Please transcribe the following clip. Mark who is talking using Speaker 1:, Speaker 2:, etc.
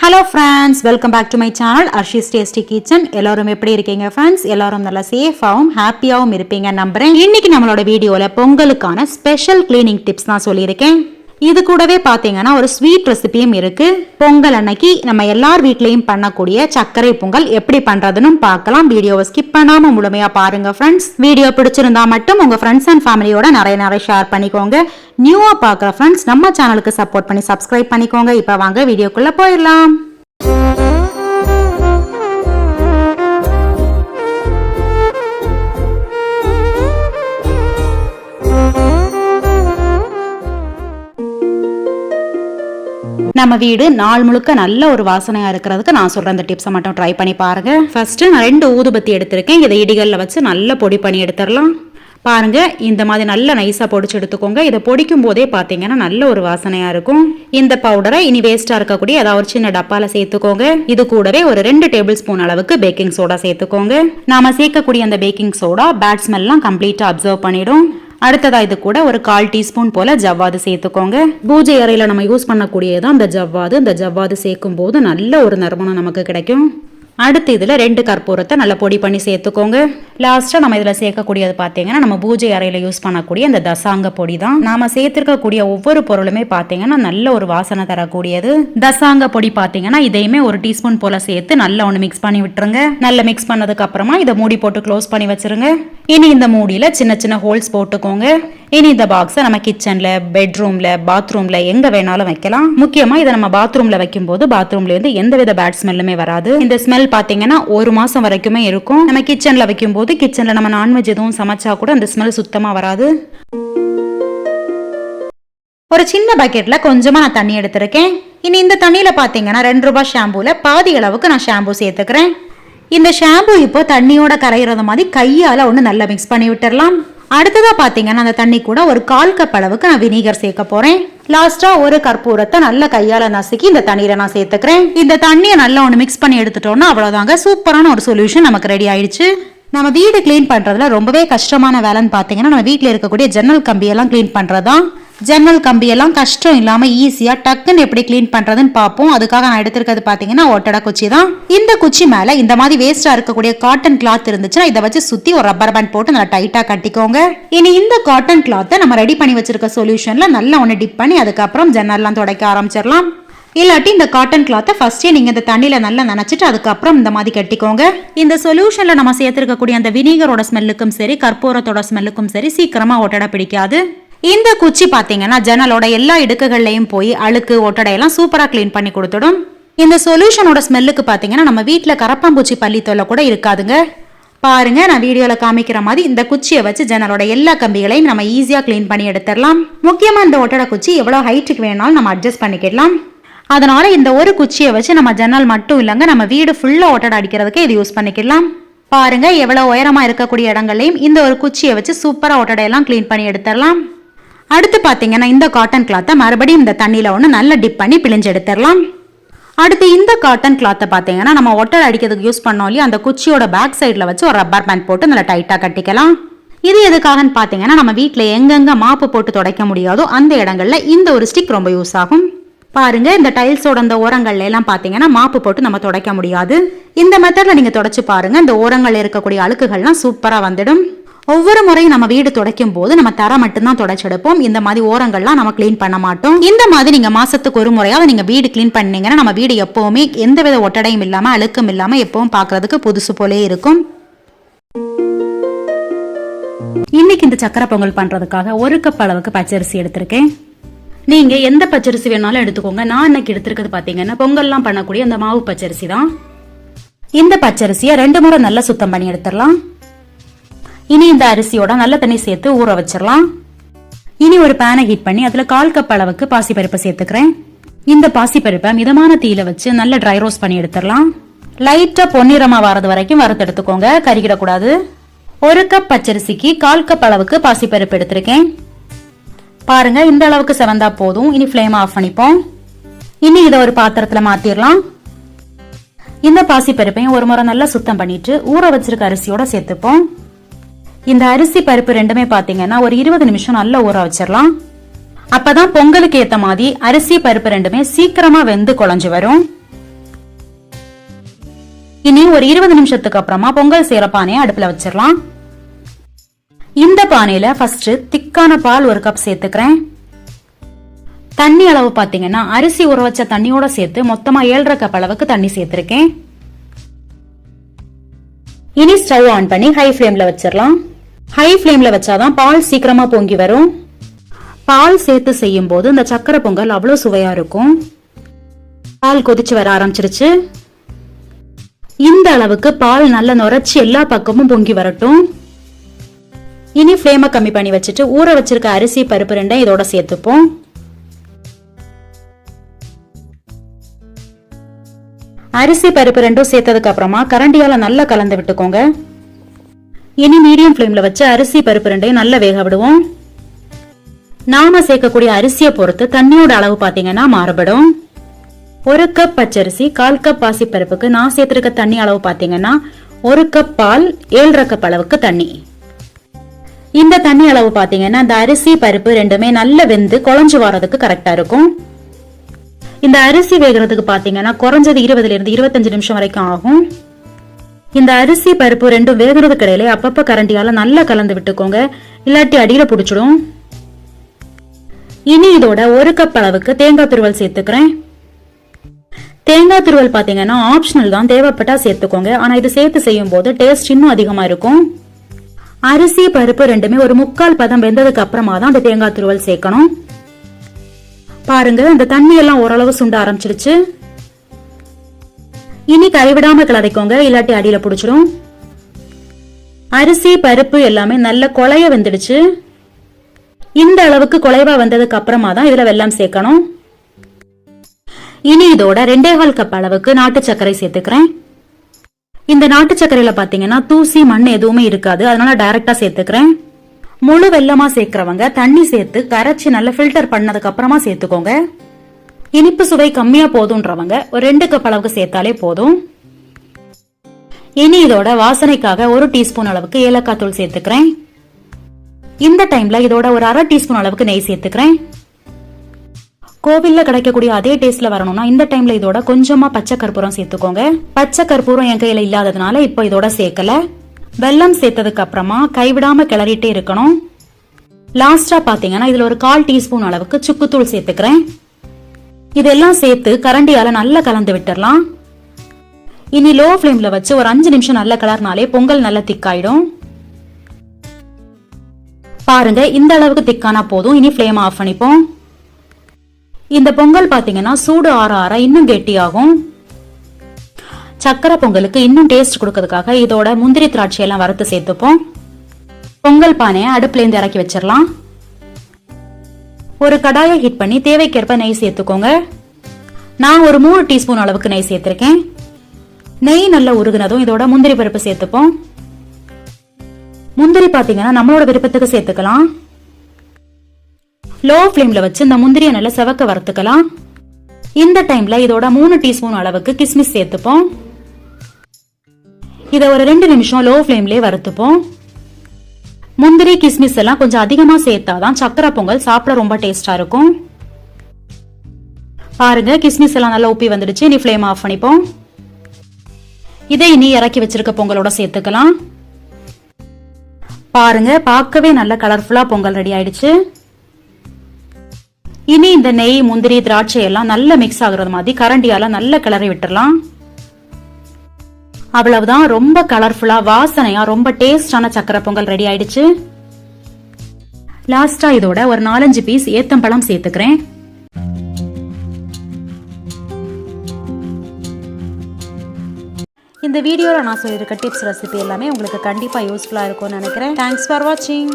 Speaker 1: Hello friends welcome back to my channel Arshi's tasty kitchen எல்லாரும் எப்படி இருக்கீங்க friends எல்லாரும் நல்லா சேஃபாகவும் ஹாப்பியாகவும் இருப்பீங்க நம்புகிறேன் இன்னைக்கு நம்மளோட வீடியோவில் பொங்கலுக்கான ஸ்பெஷல் கிளீனிங் டிப்ஸ் தான் சொல்லியிருக்கேன். இது கூடவே பார்த்தீங்கன்னா ஒரு ஸ்வீட் ரெசிபியும் இருக்குது பொங்கல் அன்னைக்கு நம்ம எல்லார் வீட்லேயும் பண்ணக்கூடிய சர்க்கரை பொங்கல் எப்படி பண்ணுறதுன்னு பார்க்கலாம். வீடியோவை ஸ்கிப் பண்ணாமல் முழுமையாக பாருங்க ஃப்ரெண்ட்ஸ் வீடியோ பிடிச்சிருந்தா மட்டும் உங்கள் ஃப்ரெண்ட்ஸ் அண்ட் ஃபேமிலியோட நிறைய நிறைய ஷேர் பண்ணிக்கோங்க. நியூவாக பார்க்குற ஃப்ரெண்ட்ஸ் நம்ம சேனலுக்கு சப்போர்ட் பண்ணி சப்ஸ்கிரைப் பண்ணிக்கோங்க. இப்போ வாங்க வீடியோக்குள்ளே போயிடலாம். நம்ம வீடு நாள் முழுக்க நல்ல ஒரு வாசனையாக இருக்கிறதுக்கு நான் சொல்கிற அந்த டிப்ஸை மட்டும் ட்ரை பண்ணி பாருங்கள் ஃபஸ்ட்டு நான் ரெண்டு ஊதுபத்தி எடுத்திருக்கேன். இதை இடிகளில் வச்சு நல்லா பொடி பண்ணி எடுத்துடலாம். பாருங்க இந்த மாதிரி நல்ல நைஸாக பொடிச்சு எடுத்துக்கோங்க. இதை பொடிக்கும் போதே பார்த்தீங்கன்னா நல்ல ஒரு வாசனையாக இருக்கும். இந்த பவுடரை இனி வேஸ்ட்டாக இருக்கக்கூடிய ஏதாவது ஒரு சின்ன டப்பாவில் சேர்த்துக்கோங்க. இது கூடவே ஒரு ரெண்டு டேபிள் ஸ்பூன் அளவுக்கு பேக்கிங் சோடா சேர்த்துக்கோங்க. நாம சேர்க்கக்கூடிய அந்த பேக்கிங் சோடா பேட் ஸ்மெல்லாம் கம்ப்ளீட்டாக அப்சர்வ் பண்ணிடும். அடுத்ததா இது கூட ஒரு கால் டீஸ்பூன் போல ஜவ்வாது சேர்த்துக்கோங்க. பூஜை அறையில நம்ம யூஸ் பண்ணக்கூடியதான் அந்த ஜவ்வாது. அந்த ஜவ்வாது சேர்க்கும் போது நல்ல ஒரு நறுமணம் நமக்கு கிடைக்கும். அடுத்து இதில் ரெண்டு கற்பூரத்தை நல்லா பொடி பண்ணி சேர்த்துக்கோங்க. லாஸ்ட்டாக நம்ம இதில் சேர்க்கக்கூடியது பார்த்தீங்கன்னா நம்ம பூஜை அறையில் யூஸ் பண்ணக்கூடிய இந்த தசாங்க பொடி தான். நாம சேர்த்திருக்கக்கூடிய ஒவ்வொரு பொருளுமே பார்த்தீங்கன்னா நல்ல ஒரு வாசனை தரக்கூடியது. தசாங்க பொடி பார்த்தீங்கன்னா இதையுமே ஒரு டீஸ்பூன் போல சேர்த்து நல்லா ஒன்று மிக்ஸ் பண்ணி விட்டுருங்க. நல்லா மிக்ஸ் பண்ணதுக்கு அப்புறமா இதை மூடி போட்டு க்ளோஸ் பண்ணி வச்சிருங்க. இனி இந்த மூடியில் சின்ன சின்ன ஹோல்ஸ் போட்டுக்கோங்க. இனி இந்த பாக்ஸை நம்ம கிச்சனில் பெட்ரூமில் பாத்ரூமில் எங்கே வேணாலும் வைக்கலாம். முக்கியமாக இதை நம்ம பாத்ரூமில் வைக்கும்போது பாத்ரூம்லேருந்து எந்தவித பேட் ஸ்மெல்லுமே வராது. இந்த ஸ்மெல் பார்த்தீங்கன்னா ஒரு மாதம் வரைக்குமே இருக்கும். நம்ம கிச்சன்ல வைக்கும்போது கிச்சனில் நம்ம நான்வெஜ் எதுவும் சமைச்சா கூட அந்த ஸ்மெல் சுத்தமா வராது. ஒரு சின்ன பக்கெட்ல கொஞ்சமா நான் தண்ணி எடுத்திருக்கேன். இனி இந்த தண்ணியில பாத்தீங்கன்னா ரெண்டு ரூபாய் ஷாம்பூல பாதி அளவுக்கு நான் ஷாம்பூ சேர்த்துக்கிறேன். இந்த ஷாம்பு இப்போ தண்ணியோட கரையிறது மாதிரி கையால ஒன்று நல்லா மிக்ஸ் பண்ணி விட்டுறலாம். அடுத்ததா பார்த்தீங்கன்னா அந்த தண்ணி கூட ஒரு கால் கப் அளவுக்கு நான் வினிகர் சேர்க்க போறேன். லாஸ்ட்டாக ஒரு கற்பூரத்தை நல்ல கையால் நசுக்கி இந்த தண்ணியில் நான் சேர்த்துக்கிறேன். இந்த தண்ணியை நல்லா ஒன்று மிக்ஸ் பண்ணி எடுத்துட்டோம்னா அவ்வளோதாங்க சூப்பரான ஒரு சொல்யூஷன் நமக்கு ரெடி ஆயிடுச்சு. நம்ம வீடு க்ளீன் பண்றதுல ரொம்பவே கஷ்டமான வேலைன்னு பாத்தீங்கன்னா நம்ம வீட்டில் இருக்கக்கூடிய ஜன்னல் கம்பியெல்லாம் க்ளீன் பண்றதுதான் ஜன்னல் கம்பியெல்லாம் கஷ்டம் இல்லாம ஈஸியா டக்குன்னு எப்படி க்ளீன் பண்றதுன்னு பார்ப்போம். அதுக்காக நான் எடுத்திருக்கிறது பாத்தீங்கன்னா ஒட்டடை குச்சி தான். இந்த குச்சி மேல இந்த மாதிரி வேஸ்டா இருக்கக்கூடிய காட்டன் கிளாத் இருந்துச்சுன்னா இதை வச்சு சுத்தி ஒரு ரப்பர் பேண்ட் போட்டு நல்லா டைட்டா கட்டிக்கோங்க. இனி இந்த காட்டன் கிளாத்தை நம்ம ரெடி பண்ணி வச்சிருக்க சொல்யூஷன்ல நல்லா ஒன்று டிப் பண்ணி அதுக்கப்புறம் ஜன்னல்லாம் துடைக்க ஆரம்பிச்சிடலாம். இல்லாட்டி இந்த காட்டன் கிளாத்தை ஃபர்ஸ்டே நீங்கள் இந்த தண்ணியில் நல்லா நினச்சிட்டு அதுக்கப்புறம் இந்த மாதிரி கட்டிக்கோங்க. இந்த சொல்யூஷனில் நம்ம சேர்த்துருக்கக்கூடிய அந்த வினிகரோட ஸ்மெல்லுக்கும் சரி கற்பூரத்தோட ஸ்மெல்லுக்கும் சரி சீக்கிரமாக ஒட்டடை பிடிக்காது. இந்த குச்சி பார்த்தீங்கன்னா ஜன்னலோட எல்லா இடுக்குகள்லையும் போய் அழுக்கு ஒட்டடையெல்லாம் சூப்பராக க்ளீன் பண்ணி கொடுத்துடும். இந்த சொல்யூஷனோட ஸ்மெல்லுக்கு பார்த்தீங்கன்னா நம்ம வீட்டில் கரப்பாம்பூச்சி பள்ளி தொல்லை கூட இருக்காதுங்க. பாருங்க நான் வீடியோல காமிக்கிற மாதிரி இந்த குச்சியை வச்சு ஜன்னலோட எல்லா கம்பிகளையும் நம்ம ஈஸியாக க்ளீன் பண்ணி எடுத்துடலாம். முக்கியமாக இந்த ஒட்டடை குச்சி எவ்வளோ ஹைட்டுக்கு வேணாலும் நம்ம அட்ஜஸ்ட் பண்ணிக்கிடலாம். அதனால இந்த ஒரு குச்சியை வச்சு நம்ம ஜன்னல் மட்டும் இல்லைங்க நம்ம வீடு ஃபுல்லா ஒட்டடை அடிக்கிறதுக்கு இது யூஸ் பண்ணிக்கலாம். பாருங்க எவ்வளவு உயரமா இருக்கக்கூடிய இடங்களையும் இந்த ஒரு குச்சியை வச்சு சூப்பரா ஒட்டடையெல்லாம் க்ளீன் பண்ணி எடுத்துடலாம். அடுத்து பார்த்தீங்கன்னா இந்த காட்டன் கிளாத்தை மறுபடியும் இந்த தண்ணியில் ஒன்று நல்லா டிப் பண்ணி பிழிஞ்சு எடுத்துடலாம். அடுத்து இந்த காட்டன் கிளாத்தை பார்த்தீங்கன்னா நம்ம ஒட்டடை அடிக்கிறதுக்கு யூஸ் பண்ணோம் இல்லையா அந்த குச்சியோட பேக் சைடில் வச்சு ஒரு ரப்பர் பேண்ட் போட்டு நல்லா டைட்டாக கட்டிக்கலாம். இது எதுக்காகன்னு பார்த்தீங்கன்னா நம்ம வீட்டில் எங்கெங்க மாப்பு போட்டு துடைக்க முடியாதோ அந்த இடங்களில் இந்த ஒரு ஸ்டிக் ரொம்ப யூஸ் ஆகும். பாருங்க இந்த டைல்ஸோட அந்த ஓரங்கள்ல எல்லாம் பார்த்தீங்கன்னா மாப்பு போட்டு நம்ம துடைக்க முடியாது. இந்த மெத்தட்ல நீங்க துடைச்சு பாருங்க இந்த ஓரங்கள்ல இருக்கக்கூடிய அழுக்குகள்லாம் சூப்பரா வந்துடும். ஒவ்வொரு முறையும் நம்ம வீடு துடைக்கும் போது நம்ம தர மட்டும்தான் துடைச்செடுப்போம். இந்த மாதிரி ஓரங்கள்லாம் நம்ம க்ளீன் பண்ண மாட்டோம். இந்த மாதிரி நீங்க மாசத்துக்கு ஒரு முறையாவது நீங்க வீடு க்ளீன் பண்ணீங்கன்னா நம்ம வீடு எப்பவுமே எந்தவித ஒட்டடையும் இல்லாம அழுக்கும் இல்லாம எப்பவும் பாக்குறதுக்கு புதுசு போலே இருக்கும். இன்னைக்கு இந்த சக்கரை பொங்கல் பண்றதுக்காக ஒரு கப் அளவுக்கு பச்சரிசி எடுத்திருக்கேன். நீங்க எந்த பச்சரிசி வேணாலும் எடுத்துக்கோங்க. நான் இன்னைக்கு எடுத்திருக்கிறது பாத்தீங்கன்னா பொங்கல்லாம் பண்ணக்கூடிய அந்த மாவு பச்சரிசி தான் இந்த பச்சரிசியை ரெண்டு முறை நல்லா சுத்தம் பண்ணி எடுத்துடலாம். இனி இந்த அரிசியோட நல்ல தண்ணி சேர்த்து ஊற வச்சிடலாம். இனி ஒரு பேனை ஹீட் பண்ணி அதுல கால் கப் அளவுக்கு பாசிப்பருப்பு சேர்த்துக்கிறேன். இந்த பாசிப்பருப்பை மிதமான தீயில வச்சு நல்ல ட்ரை ரோஸ்ட் பண்ணி எடுத்துடலாம். லைட்டா பொன்னிறமா வரது வரைக்கும் வறுத்து எடுத்துக்கோங்க. கருகிடக்கூடாது. ஒரு கப் பச்சரிசிக்கு கால் கப் அளவுக்கு பாசிப்பருப்பு எடுத்திருக்கேன். பாருங்க இந்த அளவுக்கு செவந்தா போதும். இனி ஃப்ளேம் ஆஃப் பண்ணிப்போம். இனி இதை ஒரு பாத்திரத்துல மாத்திரலாம். இந்த பாசி பருப்பையும் ஒரு முறை நல்லா சுத்தம் பண்ணிட்டு ஊற வச்சிருக்க அரிசியோட சேர்த்துப்போம். இந்த அரிசி பருப்பு ரெண்டுமே பாத்தீங்கன்னா ஒரு இருபது நிமிஷம் நல்லா ஊற வச்சிடலாம் அப்பதான் பொங்கலுக்கு ஏத்த மாதிரி அரிசி பருப்பு ரெண்டுமே சீக்கிரமா வெந்து குழஞ்சு வரும். இனி ஒரு இருபது நிமிஷத்துக்கு அப்புறமா பொங்கல் செய்யற பானையை அடுப்புல வச்சிடலாம் இந்த பானையில ஃபர்ஸ்ட் திக்கான பால் ஒரு கப் சேர்த்துக்கிறேன். தண்ணி அளவு பாத்தீங்கன்னா அரிசி ஊற வச்ச தண்ணியோட சேர்த்து மொத்தமா ஏழரை கப் அளவுக்கு தண்ணி சேர்த்திருக்கேன். இனி ஸ்டவ் ஆன் பண்ணி ஹை ஃப்ளேம்ல வச்சிடலாம். ஹை ஃப்ளேம்ல வச்சாதான் பால் சீக்கிரமா பொங்கி வரும். பால் சேர்த்து செய்யும் போது இந்த சக்கரை பொங்கல் அவ்வளவு சுவையா இருக்கும். பால் கொதிச்சு வர ஆரம்பிச்சிருச்சு. இந்த அளவுக்கு பால் நல்லா நுரைச்சி எல்லா பக்கமும் பொங்கி வரட்டும். இனி ஃப்ளேமை கம்மி பண்ணி வச்சுட்டு ஊற வச்சிருக்க அரிசி பருப்பு ரெண்டையும் இதோட சேர்த்துப்போம். அரிசி பருப்பு ரெண்டும் சேர்த்ததுக்கு அப்புறமா கரண்டியால நல்லா கலந்து விட்டுக்கோங்க. இனி மீடியம் ஃப்ளேம்ல வச்சு அரிசி பருப்பு ரெண்டையும் நல்லா வேக விடுவோம். நாம சேர்க்கக்கூடிய அரிசியை பொறுத்து தண்ணியோட அளவு பாத்தீங்கன்னா மாறுபடும். ஒரு கப் பச்சரிசி கால் கப் பாசி பருப்புக்கு நான் சேர்த்திருக்க தண்ணி அளவு பாத்தீங்கன்னா ஒரு கப் பால் ஏழரை கப் அளவுக்கு தண்ணி. இந்த தண்ணி அளவு பாத்தீங்கன்னா இந்த அரிசி பருப்பு ரெண்டுமே நல்லா வெந்து குழஞ்சு வரதுக்கு கரெக்டா இருக்கும். இந்த அரிசி வேகிறதுக்கு பாத்தீங்கன்னா குறைஞ்சது இருபதுல இருந்து இருபத்தஞ்சு நிமிஷம் வரைக்கும் ஆகும். இந்த அரிசி பருப்பு ரெண்டும் வேகிறதுக்கு இடையில அப்பப்ப கரண்டியால நல்லா கலந்து விட்டுக்கோங்க. இல்லாட்டி அடியில பிடிச்சிடும். இனி இதோட ஒரு கப் அளவுக்கு தேங்காய் துருவல் சேர்த்துக்கிறேன். தேங்காய் துருவல் பாத்தீங்கன்னா ஆப்ஷனல் தான். தேவைப்பட்டா சேர்த்துக்கோங்க. ஆனா இது சேர்த்து செய்யும் போது டேஸ்ட் இன்னும் அதிகமா இருக்கும். அரிசி பருப்பு ரெண்டுமே ஒரு முக்கால் பதம் வெந்ததுக்கு அப்புறமா தான் அந்த தேங்காய் துருவல் சேர்க்கணும். பாருங்க அந்த தண்ணி எல்லாம் ஓரளவு சுண்ட ஆரம்பிச்சிருச்சு. இனி கைவிடாம கிளறிக்கோங்க இல்லாட்டி அடியில பிடிச்சிடும் அரிசி பருப்பு எல்லாமே நல்ல கொலைய வெந்துடுச்சு. இந்த அளவுக்கு குலைவா வந்ததுக்கு அப்புறமா தான் இதுல வெள்ளம் சேர்க்கணும். இனி இதோட ரெண்டே கால் கப் அளவுக்கு நாட்டு சர்க்கரை சேர்த்துக்கிறேன். இந்த நாட்டு சர்க்கரையில பாத்தீங்கன்னா தூசி மண் எதுவுமே இருக்காது. அதனால டைரக்டா சேர்த்துக்கிறேன். முழு வெள்ளமா சேர்க்கிறவங்க தண்ணி சேர்த்து கரைச்சி நல்லா ஃபில்டர் பண்ணதுக்கு அப்புறமா சேர்த்துக்கோங்க. இனிப்பு சுவை கம்மியா போதுன்றவங்க ஒரு ரெண்டு கப் அளவுக்கு சேர்த்தாலே போதும். இனி இதோட வாசனைக்காக ஒரு டீஸ்பூன் அளவுக்கு ஏலக்காய் தூள் சேர்த்துக்கிறேன். இந்த டைம்ல இதோட ஒரு அரை டீஸ்பூன் அளவுக்கு நெய் சேர்த்துக்கிறேன். கோவில்ல கிடைக்கக்கூடிய அதே டேஸ்ட்ல வரணும்னா இந்த டைம்ல இதோட கொஞ்சமா பச்சை கற்பூரம் சேர்த்துக்கோங்க. பச்சை கற்பூரம் என் கையில இல்லாததுனால இப்போ இதோட சேர்க்கல. வெல்லம் சேர்த்ததுக்கு அப்புறமா கைவிடாம கிளறிட்டே இருக்கணும். லாஸ்டா பாத்தீங்கன்னா இதுல ஒரு கால் டீஸ்பூன் அளவுக்கு சுக்குத்தூள் சேர்த்துக்கிறேன். இதெல்லாம் சேர்த்து கரண்டியால நல்லா கலந்து விட்டுறலாம். இனி லோ ஃப்ளேம்ல வச்சு ஒரு அஞ்சு நிமிஷம் நல்லா கலர்னாலே பொங்கல் நல்லா திக்காயிடும். பாருங்க இந்த அளவுக்கு திக்கானா போதும். இனி ஃப்ளேம் ஆஃப் பண்ணிப்போம். இந்த பொங்கல் பாத்தீங்கன்னா சூடு ஆற ஆற இன்னும் கெட்டியாகும். சக்கரை பொங்கலுக்கு இன்னும் டேஸ்ட் கொடுக்கறதுக்காக இதோட முந்திரி திராட்சை எல்லாம் வறுத்து சேர்த்துப்போம். பொங்கல் பானையை அடுப்புல இருந்து இறக்கி வச்சிடலாம். ஒரு கடாயை ஹீட் பண்ணி தேவைக்கேற்ப நெய் சேர்த்துக்கோங்க. நான் ஒரு மூணு டீஸ்பூன் அளவுக்கு நெய் சேர்த்திருக்கேன். நெய் நல்லா உருகுனதும் இதோட முந்திரி பருப்பு சேர்த்துப்போம். முந்திரி பாத்தீங்கன்னா நம்மளோட விருப்பத்துக்கு சேர்த்துக்கலாம். லோ ஃப்ளேம்ல வச்சு இந்த முந்திரியை நல்லா செவக்க வறுத்துக்கலாம். இந்த டைம்ல இதோட மூணு டீஸ்பூன் அளவுக்கு கிஸ்மிஸ் சேர்த்துப்போம். இதை ஒரு ரெண்டு நிமிஷம் லோ ஃப்ளேம்லயே வறுத்துப்போம். முந்திரி கிஸ்மிஸ் எல்லாம் கொஞ்சம் அதிகமா சேர்த்தாதான் சக்கரை பொங்கல் சாப்பிட ரொம்ப டேஸ்டா இருக்கும். பாருங்க கிஸ்மிஸ் எல்லாம் நல்லா உப்பி வந்துடுச்சு. இனி ஃப்ளேம் ஆஃப் பண்ணிப்போம். இதை இனி இறக்கி வச்சிருக்க பொங்கலோட சேர்த்துக்கலாம். பாருங்க பார்க்கவே நல்ல கலர்ஃபுல்லா பொங்கல் ரெடி ஆயிடுச்சு. இனி இந்த நெய் முந்திரி திராட்சை எல்லாம் நல்லா மிக்ஸ் ஆகுறது மாதிரி கரண்டியால நல்ல கிளறி விட்டுறலாம். அவ்வளவுதான். ரொம்ப கலர்ஃபுல்லா வாசனையா ரொம்ப டேஸ்டான சக்கரை பொங்கல் ரெடி ஆயிடுச்சு. லாஸ்டா இதோட ஒரு நாலஞ்சு பீஸ் ஏத்தம்பழம் சேர்த்துக்கிறேன். இந்த வீடியோவில் நான் சொல்லியிருக்க டிப்ஸ் ரெசிபி எல்லாமே உங்களுக்கு கண்டிப்பாக யூஸ்ஃபுல்லாக இருக்கும்னு நினைக்கிறேன். தேங்க்ஸ் ஃபார் வாட்சிங்